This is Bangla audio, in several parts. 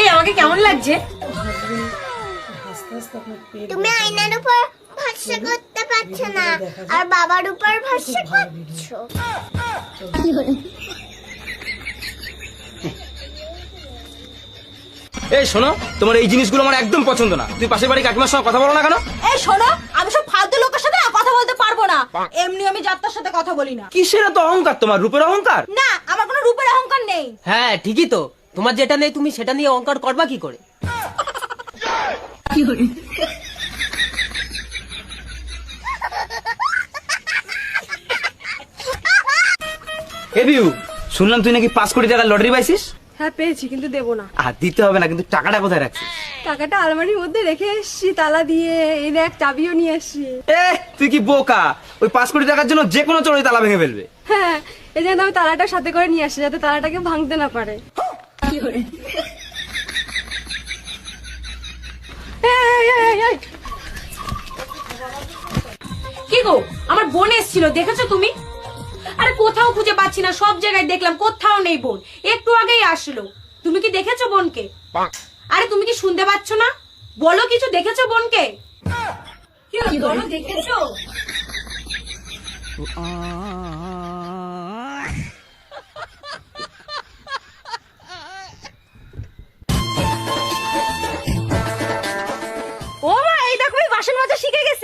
এই আমাকে কেমন লাগছে? তুমি আয়নার উপর ভরসা করতে পারছ না আর বাবার উপর ভরসা করছ। এই শোনো তোমার এই জিনিসগুলো আমার একদম পছন্দ না। তুমি পাশের বাড়ি কাকিমার সঙ্গে কথা বলো না কেন? এই শোনো আমি সব ফালতু লোকের সাথে কথা বলতে পারব না। এমনি আমি যাত্রার সাথে কথা বলি না। কিসের তো অহংকার তোমার? রূপের অহংকার? না আমার কোনো রূপের অহংকার নেই। হ্যাঁ ঠিকই তো। তোমার যেটা নেই তুমি সেটা নিয়ে অহংকার করবা কি করে? এ বিউ শুনলাম তুই নাকি পাঁচ কোটি টাকা লটারি পাইছিস? হ্যাঁ পেয়েছি কিন্তু দেবো না। আর দিতে হবে না কিন্তু টাকাটা কোথায় রাখছিস? টাকাটা আলমারির মধ্যে রেখে এসছি তালা দিয়ে এই দেখ চাবিও নিয়ে এসছি। এ তুই কি বোকা? ওই পাঁচ কোটি টাকার জন্য যে কোনো চোরই তালা ভেঙে ফেলবে। হ্যাঁ এই জন্য আমি তালাটা সাথে করে নিয়ে আসছি যাতে তালাটাকে ভাঙতে না পারে। কি করে এই, এই, এই, এই, কি গো? আমার বোন এসেছিল দেখেছ তুমি? আরে কোথাও খুঁজে পাচ্ছি না সব জায়গায় দেখলাম কোথাও নেই বোন। একটু আগেই আসলো। তুমি কি দেখেছ বোনকে? আরে তুমি কি শুনতে পাচ্ছ না? বলো কিছু দেখেছ বোনকে? বলো দেখেছ? ও মা এই দেখো বাসন মাজা শিখে গেছি।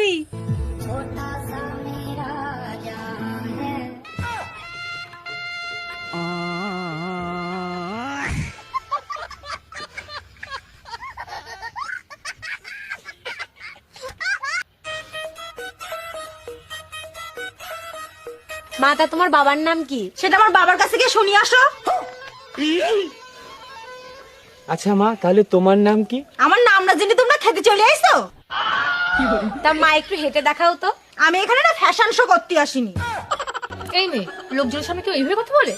মাতা তোমার বাবার নাম কি? সেটা আমার বাবার কাছে গিয়ে শুনি আসো। আচ্ছা মা তাহলে তোমার নাম কি? আমার নাম না জেনে তোমরা খেতে চলে আইছো? তা মা একটু হেঁটে দেখাও তো। আমি এখানে না ফ্যাশন শো করতে আসিনি। এই মেয়ে লোকজনের সামনে কেউ এইভাবে কথা বলে?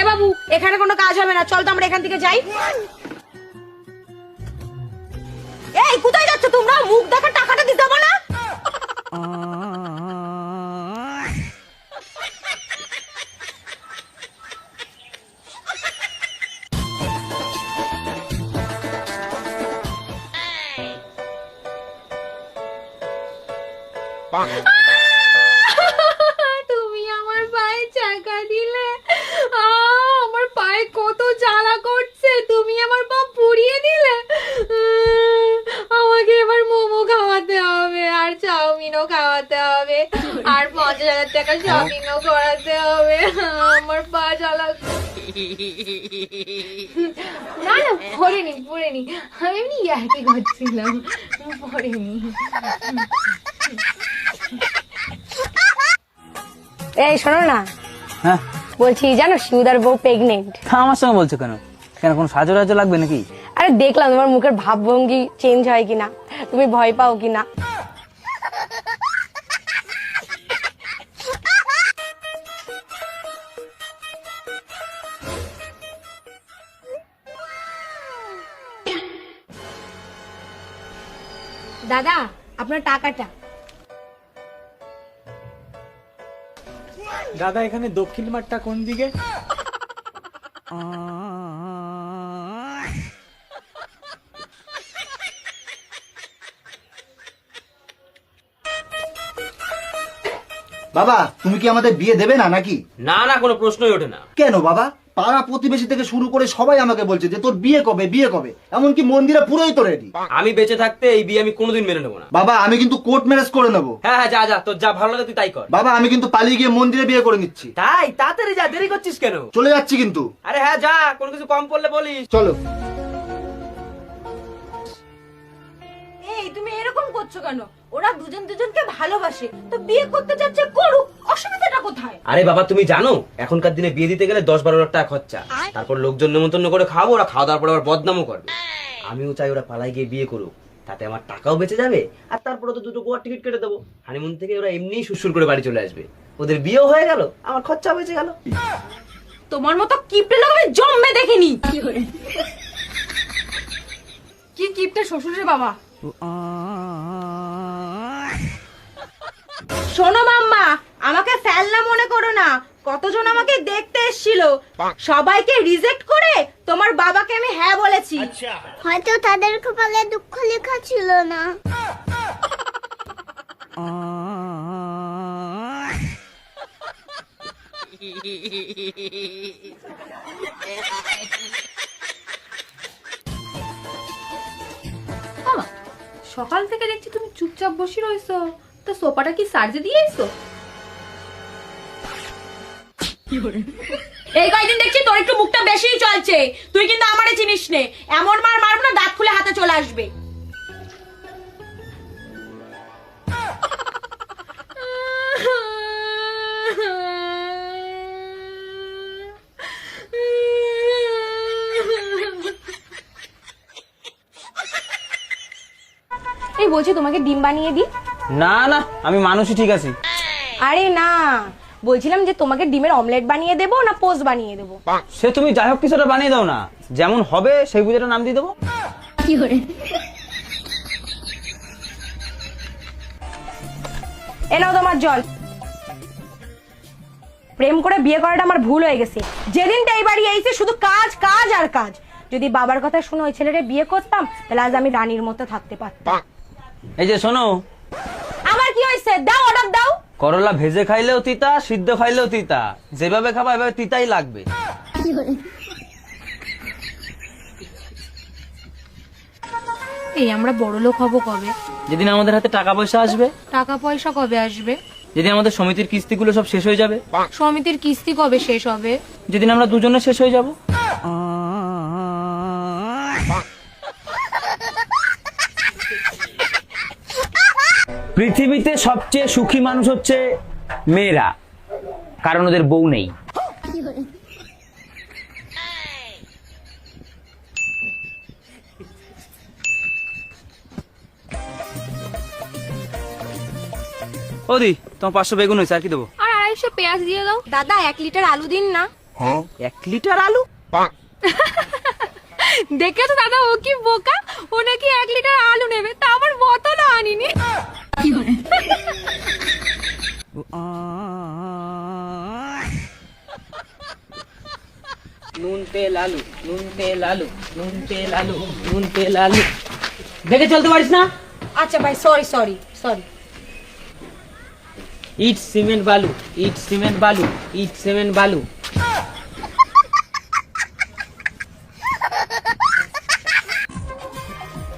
এ বাবু এখানে কোনো কাজ হবে না। চল তো আমরা এখান থেকে যাই। এই কোথায় যাচ্ছ তোমরা? মুখ টাকা শপিংও করাতে হবে। আমার পা জ্বালা। না না পড়েনি পড়েনি আমি এমনি ইয়ার্কি করছিলাম। পড়েনি এই শোনো না। হ্যাঁ? বলছি জানো শিউদার বউ প্রেগনেন্ট আমার সঙ্গে বলছো কেন? কেন কোনো সাহায্য টাহাজ্য লাগবে নাকি? আরে দেখলাম তোমার মুখের ভাবভঙ্গি চেঞ্জ হয় কিনা। তুমি ভয় পাও কিনা। দাদা আপনার টাকাটা। দাদা এখানে দক্ষিণ মাঠটা কোন দিকে? বাবা তুমি কি আমাদের বিয়ে দেবে না নাকি? না না কোনো প্রশ্নই ওঠে না। কেন বাবা? পাড়া প্রতিবেশী থেকে শুরু করে সবাই আমাকে বলছে যে তোর বিয়ে কবে বিয়ে কবে? এমনকি মন্দিরে পুরোই তো রেডি আমি বেঁচে থাকতে এই বিয়ে আমি কোনোদিন মেনে নেব না। বাবা আমি কিন্তু কোর্ট ম্যারেজ করে নেব। হ্যাঁ হ্যাঁ যা যা তোর যা ভালো লাগে তুই তাই কর। বাবা আমি কিন্তু পালিয়ে গিয়ে মন্দিরে বিয়ে করে নিচ্ছি। তাই? তাড়াতাড়ি যা দেরি করছিস কেন? চলে যাচ্ছি কিন্তু। আরে হ্যাঁ যা কোনো কিছু কম পড়লে বলিস। চলো। এই তুমি এরকম করছ কেন? ওরা দুজন দুজনকে ভালোবাসে। তো বিয়ে করতে যাচ্ছে করুক। কোথায়? আরে বাবা তুমি জানো এখনকার দিনে বিয়ে দিতে গেলে দশ বারো লাখ টাকা খরচা। তারপর লোকজন নেমন্তন্ন করে খাওয়াবো ওরা খাওয়া দাওয়ার পর আবার বদনামও করবে। আমিও চাই ওরা পালাই গিয়ে বিয়ে করুক তাতে আমার টাকাও বেঁচে যাবে আর তারপরে তো দুটো গোয়ার টিকিট কেটে দেবো। হানিমুন থেকে ওরা এমনিই সুসুর করে বাড়ি চলে আসবে। ওদের বিয়েও হয়ে গেল আমার খরচা বেঁচে গেল। তোমার মতো কিপটে লোক আমি জন্মে দেখিনি। কি কিপটা শ্বশুরের বাবা। শোনো মাম্মা আমাকে ফেলনা মনে করো না। কতজন আমাকে দেখতে এসেছিল। সবাইকে রিজেক্ট করে তোমার বাবাকে আমি হ্যাঁ বলেছি। হয়তো তাদের কপালে দুঃখ লেখা ছিল না। সকাল থেকে দেখছি তুমি চুপচাপ বসে রয়েছো। তো সোফাটা কি সার্জে দিয়েছ এই কয়েকদিন দেখছি তোর একটু মুখটা বেশিই চলছে। তুই কিন্তু আমারে চিনিস নে। এমন মার মারবো না দাঁত খুলে হাতে চলে আসবে। এই বলছি তোমাকে ডিম বানিয়ে দিই? না না আমি মানুষই ঠিক আছি। আরে না বলছিলাম যে তোমাকে ডিমের অমলেট বানিয়ে দেবো না পোস্ট বানিয়ে দেবো? সে তুমি যাই হোক কিছুটা বানিয়ে দাও না। যেমন হবে সেই বুঝেটা নাম দিয়ে দেবো। এ নাও তোমার জল। প্রেম করে বিয়ে করাটা আমার ভুল হয়ে গেছে। যেদিনটা এই বাড়ি শুধু কাজ কাজ আর কাজ। যদি বাবার কথা শুনে ওই ছেলেটা বিয়ে করতাম তাহলে আজ আমি রানীর মতো থাকতে পারতাম। এই যে শোনো। আমার কি হয়েছে? দাও অর্ডার দাও। করলা ভেজে খাইলেও তিতা সিদ্ধ খাইলেও তিতা। যেভাবে খাবা এভাবে তিতাই লাগবে। এই আমরা বড় লোক হব কবে? যেদিন আমাদের হাতে টাকা পয়সা আসবে। টাকা পয়সা কবে আসবে? যেদিন আমাদের সমিতির কিস্তিগুলো সব শেষ হয়ে যাবে। সমিতির কিস্তি কবে শেষ হবে? যেদিন আমরা দুজনে শেষ হয়ে যাব। পৃথিবীতে সবচেয়ে সুখী মানুষ হচ্ছে মেয়েরা কারণ ওদের বউ নেই। ওদি তোমার পাঁচশো বেগুন হয়েছে আর কি দেবো? আর আড়াইশো পেঁয়াজ দিয়ে দাও। দাদা এক লিটার আলু দিন না। এক লিটার আলু? দেখেছ দাদা ও কি বোকা? ও নাকি এক লিটার আলু নেবে তা আমার বোতলও আনিনি। নুন তেল আলু নুন তেল আলু নুন তেল আলু নুন তেল আলু। দেখে চলতে পারিস না? আচ্ছা ভাই সরি সরি সরি ইট সিমেন্ট বালু ইট সিমেন্ট বালু ইট সিমেন্ট বালু।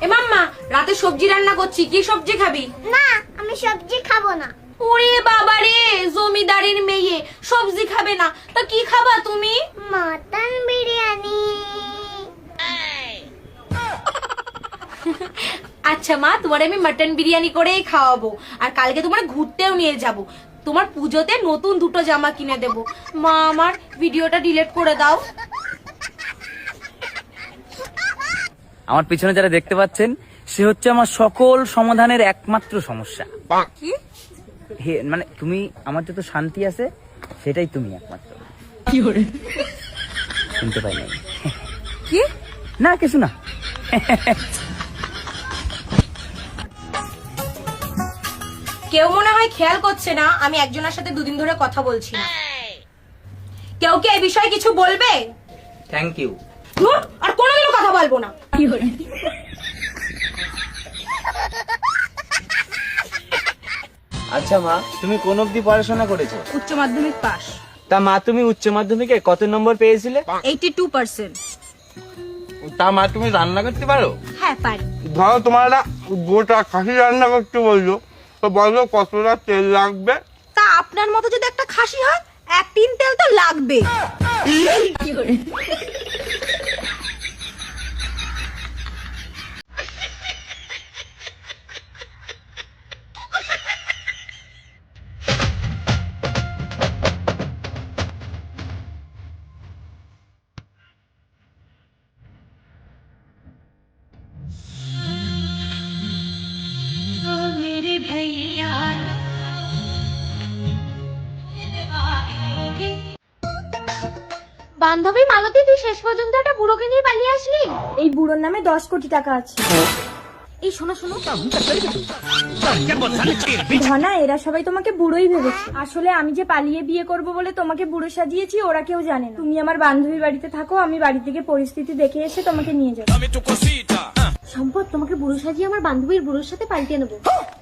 এ মাম্মা রাতে সবজি রান্না করছি কি সবজি খাবি? না। আমি সবজি খাব না। ওরে বাবা রে জমিদারের মেয়ে সবজি খাবে না। তা কি খাবা তুমি? মটন বিরিয়ানি। আচ্ছা মা তোমার আমি মাটন বিরিয়ানি করেই খাওয়াবো। আর কালকে তোমার ঘুরতেও নিয়ে যাব। তোমার পুজোতে নতুন দুটো জামা কিনে দেব। মা আমার ভিডিওটা ডিলিট করে দাও। আমার পিছনে যারা দেখতে পাচ্ছেন সে হচ্ছে আমার সকল সমাধানের একমাত্র সমস্যা। হে মানে তুমি আমার যত শান্তি আছে সেটাই তুমি একমাত্র। শুনতে পাই নাই। কি? না কিছু না। কেউ মনে হয় খেয়াল করছে না আমি একজনের সাথে দুদিন ধরে কথা বলছি না। কেউ কি এই বিষয়ে কিছু বলবে? থ্যাংক ইউ আর কোনোদিনও কথা বলব না। আচ্ছা মা তুমি কোন অবধি পড়াশোনা করেছ? উচ্চ মাধ্যমিক পাস তা মা তুমি উচ্চ মাধ্যমিকে কত নম্বর পেয়েছিলে? Eighty two percent. তা মা তুমি রান্না করতে পারো? হ্যাঁ পারি। ধরো তোমার একটা গোটা খাসি রান্না করতে বলল। তো বলো কতটা তেল লাগবে? তা আপনার মতো যদি একটা খাসি হয় এক টিন তেল তো লাগবে বান্ধবী মালতী তুই শেষ পর্যন্ত একটা বুড়োকে নিয়ে পালিয়ে আসলি? এই বুড়োর নামে দশ কোটি টাকা আছে। এই শোনো শোনো। ধনা এরা সবাই তোমাকে বুড়োই ভেবেছে। আসলে আমি যে পালিয়ে বিয়ে করব বলে তোমাকে বুড়ো সাজিয়েছি ওরা কেউ জানে না। তুমি আমার বান্ধবীর বাড়িতে থাকো আমি বাড়ি থেকে পরিস্থিতি দেখে এসে তোমাকে নিয়ে যাব। সম্পদ তোমাকে বুড়ো সাজিয়ে আমার বান্ধবীর বুড়োর সাথে পাল্টে নেব।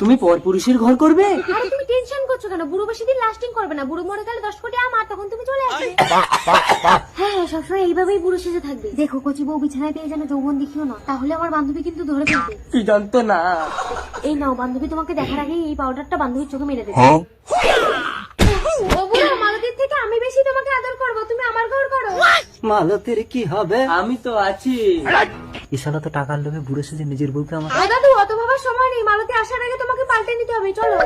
তুমি পর পুরুষের ঘর করবে? আরে তুমি টেনশন করছ কেন? বুড়ো বেশি দিন লাস্টিং করবে না। বুড়ো মরে গেলে দশ কোটি আমার তখন তুমি চলে আসবে। হ্যাঁ হ্যাঁ সবসময় এইভাবেই বুড়ো সেজে থাকবে। দেখো কচি বউ বিছানায় পেয়ে যেন যৌবন দেখিও না তাহলে আমার বান্ধবী কিন্তু ধরে ফেলবে। কি জানতো না। এই নাও বান্ধবী তোমাকে দেখার আগেই এই পাউডারটা বান্ধবীর চোখে মেরে দেবে। ও মালতীর থেকে আমি বেশি তোমাকে আদর করব তুমি আমার ঘর করো। মালতের কি হবে? আমি তো আছি। ইশালা তো টাকার লোভে বুড়ো সেজে নিজের বউকে আমার দাদু অত ভাবার সময় নেই। মালতী আসার আগে তোমাকে পাল্টে নিতে হবে চলো।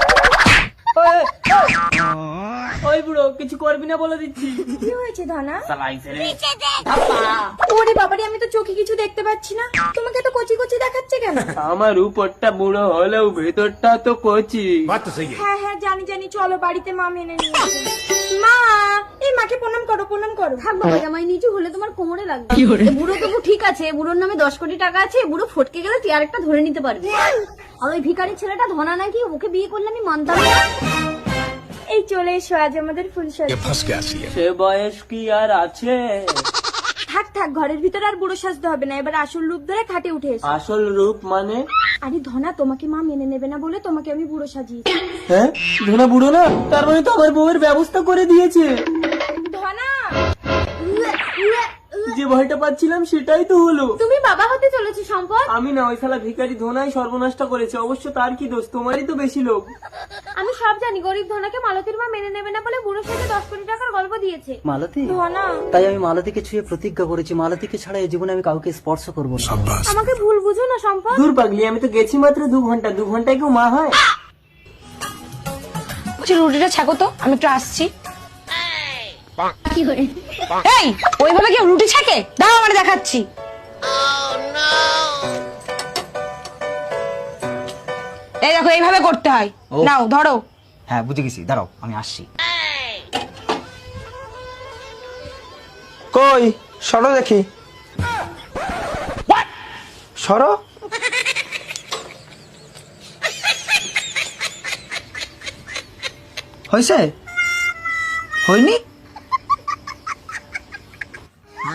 ওই বুড়ো কিছু করবি না বলে দিচ্ছি। কি হয়েছে ধনা? ওরে বাবারে আমি তো চোখে কিছু দেখতে পাচ্ছি না। তোমাকে তো কচি কচি দেখাচ্ছে কেন? আমার উপরটা বুড়ো হলেও ভেতরটা তো কচি। হ্যাঁ হ্যাঁ জানি জানি। চলো বাড়িতে মা মেনে নিয়ে মা এই মাকে প্রণাম করো প্রণাম করো। থাক বাবা জামাই নিচু হলে তোমার কোমরে লাগবে। বুড়ো তবু ঠিক আছে বুড়োর নামে দশ কোটি টাকা আছে বুড়ো ফটকে গেলে তুই আরেকটা ধরে নিতে পারবি। আর ওই ভিখারি ছেলেটা ধনা নাকি ওকে বিয়ে করলে আমি মানতাম না। এই চলে এসো আজ আমাদের ফুল সে বয়স কি আর আছে? থাক থাক ঘরের ভিতরে আর বুড়ো সাজতে হবে না এবার আসল রূপ ধরে খাটে উঠে এসো। আসল রূপ মানে? আরে ধনা তোমাকে মা মেনে নেবে না বলে তোমাকে আমি বুড়ো সাজিয়েছি। হ্যাঁ? ধনা বুড়ো না? তার মানে তো আমার বউয়ের ব্যবস্থা করে দিয়েছে। যে ভয়টা পাচ্ছিলাম সেটাই তো হলো। তুমি বাবা হতে চলেছো সম্পদ। আমি না ওই শালা ভিখারি ধোনাই সর্বনাশটা করেছে। অবশ্য তার কি দোষ? তোমারই তো বেশি লোক। আমি সব জানি গরিব ধোনাকে মালতীর মা মেনে নেবে না বলে বুড়োর সাথে দশ কোটি টাকার গল্প দিয়েছে। মালতী? ধনা। তাই আমি মালতীকে ছুঁয়ে প্রতিজ্ঞা করেছি। মালতীকে ছাড়া এই জীবনে আমি কাউকে স্পর্শ করব না। আমাকে ভুল বুঝো না সম্পদ। দূর পাগলি আমি তো গেছি মাত্র দু ঘণ্টা। দু ঘন্টায় কেউ মা হয়? বলছি রুটিটা ছাকো তো আমি একটু আসছি। এই ওইভাবে কি রুটি ছাকে? দাও আমার দেখাচ্ছি। এই দেখো এইভাবে করতে হয়। নাও ধরো। হ্যাঁ বুঝে গেছি। দাঁড়াও আমি আসছি। কই? সরো দেখি। সরো। হয়েছে হয়নি?